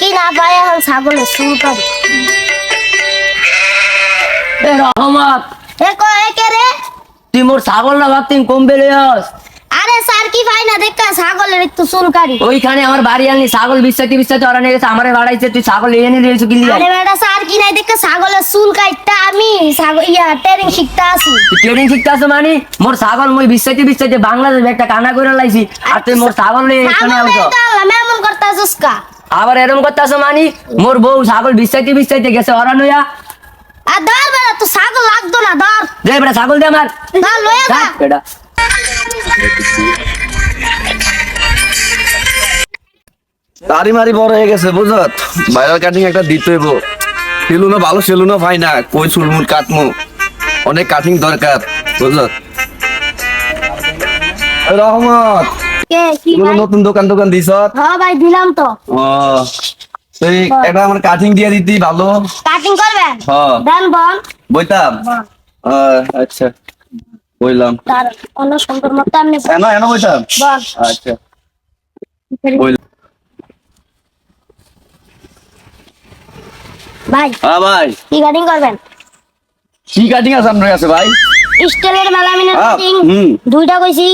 কি না পায় এখন ছাগলের চুল কাটি রহমত। এ ক এ কে রে? তুই মোর ছাগল না ভাবতিন কম বেড়ে আস? আরে স্যার কি পাই না দেখা ছাগলের একটু চুল কাটি। ওইখানে আমার বাড়ি আনলি ছাগল বিশ্বাতি বিশ্বাতি ওরা নিয়ে আমারে বাড়াইছে তুই ছাগল নিয়ে নিয়ে দিয়েছ কি আরে বেটা স্যার কি নাই দেখা ছাগলের চুল কাটটা আমি ছাগল ইয়া ট্রেনিং শিখতে তুই ট্রেনিং শিখতে আসো মানে? মোর ছাগল মই বিশ্বাতি বিশ্বাতি বাংলাদেশ একটা কানা করে লাইছি আর তুই মোর ছাগল নিয়ে এখানে এটা আল্লাহ এমন করতে আসিস কা? আবার এরম করতে আসো মানি? মোর বউ ছাগল বিশ্বাতি বিশ্বাতি গেছে ওরা নইয়া আর ধর বেটা তো ছাগল লাগতো না ধর। দে বেটা ছাগল দে আমার। ধর লয়ে যা। যা, তারি মারি বড় হয়ে গেছে বুঝত ভাইরাল কাটিং একটা দিতে হইব। সেলুনও ভালো সেলুনও পাই না। কই চুলমুল কাটমু? অনেক কাটিং দরকার বুঝত রহমত। ভাই নতুন দোকান দোকান দিছ? হ্যাঁ ভাই দিলাম তো। ও তুই একটা আমার কাটিং দিয়ে দিতি ভালো। কাটিং করবেন? হ্যাঁ দেন বল। বইতাম? আচ্ছা। বইলাম। তার অন্য সুন্দর মতো আপনি এনো এনো বইতাম? বল। আচ্ছা। বইলাম। ভাই। হ্যাঁ ভাই। কি কাটিং করবেন? কি কাটিং আছে আপনার কাছে ভাই? স্টিলের মেলামিনের কাটিং দুইটা কইছি।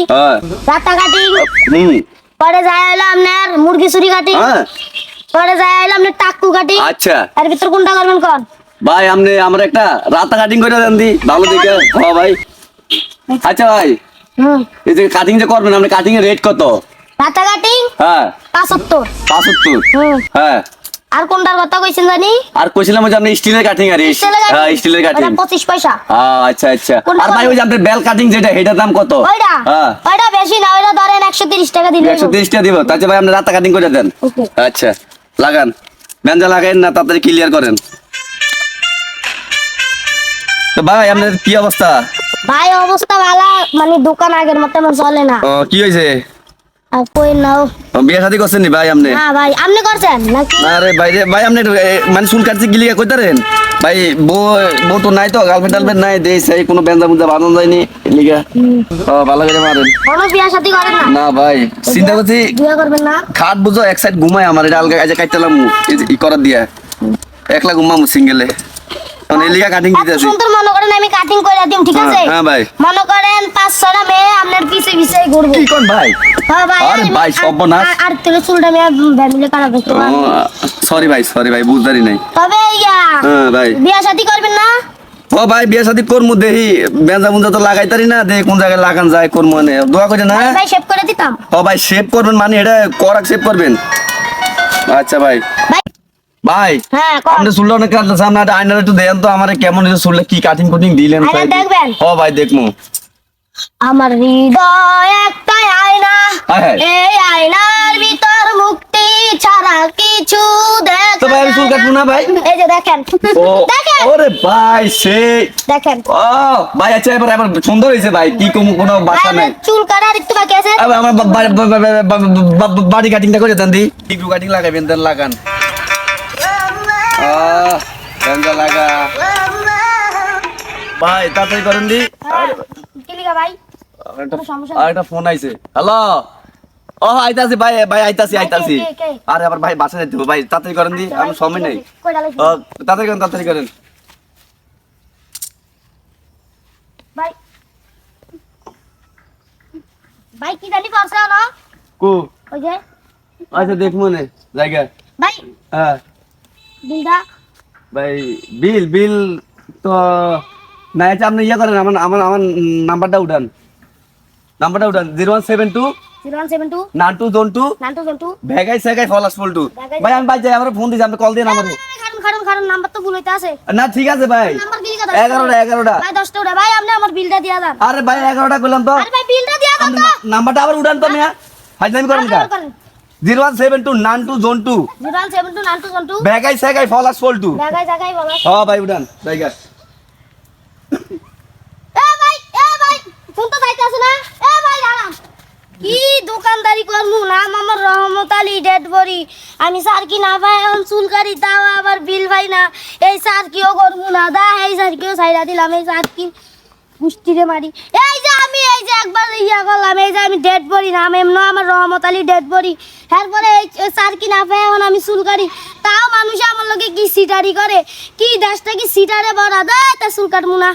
রাতা কাটিং পরে যায় হলো আপনার মুরগি চুরি কাটিং। হ্যাঁ। পরে যায় হলো আপনার টাক্কু কাটিং। আচ্ছা। এর ভিতর কোনটা করবেন কোন? ভাই আপনি আমার একটা রাতা কাটিং করে দেন দি। ভালো দেখে। হ্যাঁ ভাই। আচ্ছা ভাই। হুম। এই যে কাটিং যে করবেন আপনি কাটিং এর রেট কত? রাতা কাটিং হ্যাঁ। পাঁচাত্তর। পাঁচাত্তর। হুম। হ্যাঁ। আর কোনটার কথা কইছেন জানি? আর কইছিলাম যে আপনি স্টিলের কাটিং আর স্টিলের কাটিং স্টিলের কাটিং ওটা পঁচিশ পয়সা। হ্যাঁ আচ্ছা আচ্ছা। আর ভাই ওই যে আপনার বেল কাটিং যেটা এটার দাম কত? ওইটা হ্যাঁ। ওইটা বেশি না ওইটা ধরেন একশো তিরিশ টাকা দিলে একশো তিরিশ টাকা দিব। তাহলে ভাই আপনি রাতা কাটিং করে দেন। ওকে। আচ্ছা লাগান। বেঞ্জা লাগাইন না তাড়াতাড়ি ক্লিয়ার করেন। তো ভাই আপনার কি অবস্থা? ভাই অবস্থা ভালো মানে দোকান আগের মতো চলে না। ও কি হয়েছে আর কই নাও? বিয়ে শাদী করছেন নি ভাই আপনি? না ভাই আপনি করছেন? নাকি? আরে ভাই রে ভাই আপনি মানে চুল কাটছে গিলিয়া কইতারেন? ভাই বউ বউ তো নাই তো গার্লফ্রেন্ড নাই দেই সেই কোনো বেঞ্জা বুঞ্জা বাঁধন যায়নি লিগা। ও ভালো করে মারেন। কোনো বিয়া সাথী করেন না? না ভাই চিন্তা করছি বিয়া করবেন না? খাট বুঝো এক সাইড ঘুমাই আমার এটা আলগা কাজে কাটতালাম ই করার দিয়া। একলা ঘুমামু সিঙ্গেলে কাটিং দিতেছি। সুন্দর মনে করেন আমি কাটিং করে দিম ঠিক আছে? হ্যাঁ, হ্যাঁ ভাই। মনে করেন পাঁচ ছটা মেয়ে আপনার পিছে পিছে ঘুরবো। কি কোন ভাই? হ্যাঁ ভাই আরে ভাই, সর্বনাশ। আর- তুলে চুলটা মেয়ে ফ্যামিলি খারাপ পারেন সরি ভাই সরি ভাই বুঝদারি নাই। তবে ইয়া হ্যাঁ ভাই। বিয়া করবেন না? ও ভাই বিয়ে শাদী করমু দেহি বেঞ্জা বুঞ্জা তো লাগাইতারি না দেখি কোন জায়গায় লাগান যায় করমু মানে দোয়া করে না ভাই শেভ করে দিতাম। ও ভাই সেভ করবেন মানে এটা করাক সেভ করবেন। আচ্ছা ভাই। ভাই ভাই আপনি অনেক আয়নার একটু দেন তো আমার কেমন কি কাটিং কুটিং দিলেন ও ভাই আমার হৃদয় আয়না এই আয়নার ভিতর মুক্তি ছাড়া কিছু ভাই আমি চুল কাটবো না ভাই এই যে দেখেন ওরে ভাই সে দেখেন ও ভাই আচ্ছা এবার এবার সুন্দর হয়েছে ভাই কি কম কোন বাসা নেই চুল কাটার একটু বাকি আছে আমার বাড়ি কাটিংটা করে দেন দি টিপু কাটিং লাগাবেন দেন লাগান লাগা। ভাই তাড়াতাড়ি করেন দি। ভাই একটা- ফোন আইছে। হ্যালো ও আইতাছি ভাই ভাই আইতাছি আইতাছি? আরে আবার ভাই বাসা যাইতে হবে। ভাই তাড়াতাড়ি করেন দি আমি সময় নেই? ও, তাড়াতাড়ি করেন তাড়াতাড়ি করেন। ভাই। ভাই কি জানি করছে না কু? ওই যে। আচ্ছা দেখ মনে জায়গা। ভাই। হ্যাঁ। বিলটা ভাই বিল বিল তো না আচ্ছা আপনি ইয়ে করেন আমার আমার আমার নাম্বারটা উঠান নাম্বারটা উঠান zero one seven two zero one seven two nine two zone two nine two two ভেগাই সেগাই ফলাস ফুল টু ভেগাই- ভাই আমি ভাই যাই আমার ফোন দিয়েছি আপনি কল দিয়ে আমারে খারুন খারুন খারুন নাম্বার তো ভুল হইতে আছে না ঠিক আছে ভাই নাম্বার কি কথা এগারোটা এগারোটা ভাই দশটা উঠে ভাই আপনি আমার বিলটা দিয়া দেন আরে ভাই এগারোটা করলাম তো আরে ভাই বিলটা দিয়া দেন তো নাম্বারটা আবার উঠান তো মিয়া হাজলামি করেন কা zero one seven two nine two zone two. Zero one seven two nine two one two. ভেগাই সেগাই ফলাস ফুল টু। জায়গায় জায়গায় বলো হ্যাঁ ভাই উঠান। জায়গা এ ভাই এ ভাই ফোন তো যাইতে না। এ ভাই কি দোকানদারি করমু নাম আমার রহমত আলী ডেড বড়ি। আমি স্যার কি না ভাই এখন চুলকারি তাও আবার বিল ভাই না। এই স্যার কিও করমু না। দা এই স্যার কিও সাইডা দিলাম। এই স্যার কি পুষ্টিরে মারি। এই যে এই যে একবার ইয়া করলাম, এই যে আমি ডেড বডি নাম এমন আমার রহমত আলী ডেড বডি এরপরে এই স্যার কি না পায় এখন আমি চুলকারি তাও মানুষ আমার লোকে কি সিটারি করে? কি দেশটা কি সিটারে বড় দেয় তা চুল কাটবো না।